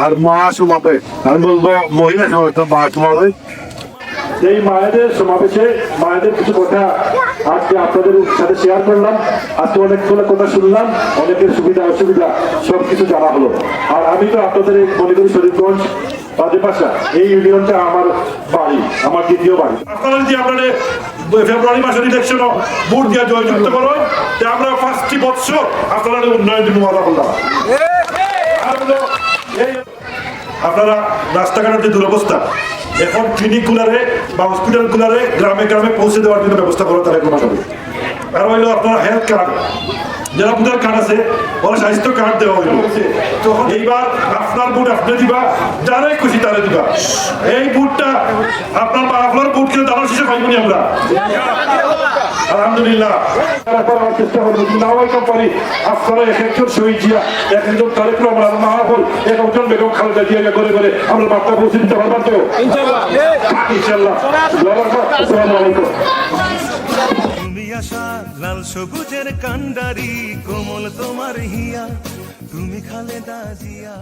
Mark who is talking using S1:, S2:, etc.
S1: আর মা সমাবে আমি বলব মহিলা সমাবেশ মা সমাবেশ
S2: এই মায়েদের সমাবেশে মায়েদের কিছু কথা আজকে আপনাদের সাথে শেয়ার করলাম। আজকে অনেকগুলো কথা শুনলাম অনেকের সুবিধা অসুবিধা সব কিছু জানা হলো। আর আমি তো আপনাদের এই মণিপুর শরীফগঞ্জ বাজে এই ইউনিয়নটা আমার বাড়ি আমার দ্বিতীয় বাড়ি। আপনারা যদি আপনাদের ফেব্রুয়ারি মাসের ইলেকশনও ভোট দিয়ে জয়যুক্ত করো যে আমরা পাঁচটি বৎসর আপনারা উন্নয়ন জন্য ওয়াদা করলাম। আর আপনারা রাস্তাঘাটের যে দুরবস্থা, এখন ক্লিনিক গুলারে বা হসপিটাল গুলারে গ্রামে গ্রামে পৌঁছে দেওয়ার জন্য ব্যবস্থা করা তারা হবে আর হইল আপনারা হেলথ কার্ড যারা বুধার কার্ড আছে ওরা স্বাস্থ্য কার্ড দেওয়া হইল। তখন এইবার আপনার বুট আপনি দিবা যারাই খুশি তারা দিবা। এই বুটটা আপনার বা আপনার বুট কিনে দাঁড়ার শেষে পাইবনি আমরা। আলহামদুলিল্লাহ। চেষ্টা করব নাওয়াই কোম্পানি আপনারা এক একজন শহীদ জিয়া এক একজন তারেক রহমান মাহাবুল এক একজন বেগম খালেদা জিয়া করে করে আমরা বার্তা পৌঁছে দিতে পারবেন তো? ইনশাল্লাহ ইনশাল্লাহ আসসালামু আলাইকুম।
S3: তুমি আশা লাল সবুজের কান্ডারি কোমল তোমার হিয়া। তুমি খালে জিয়া।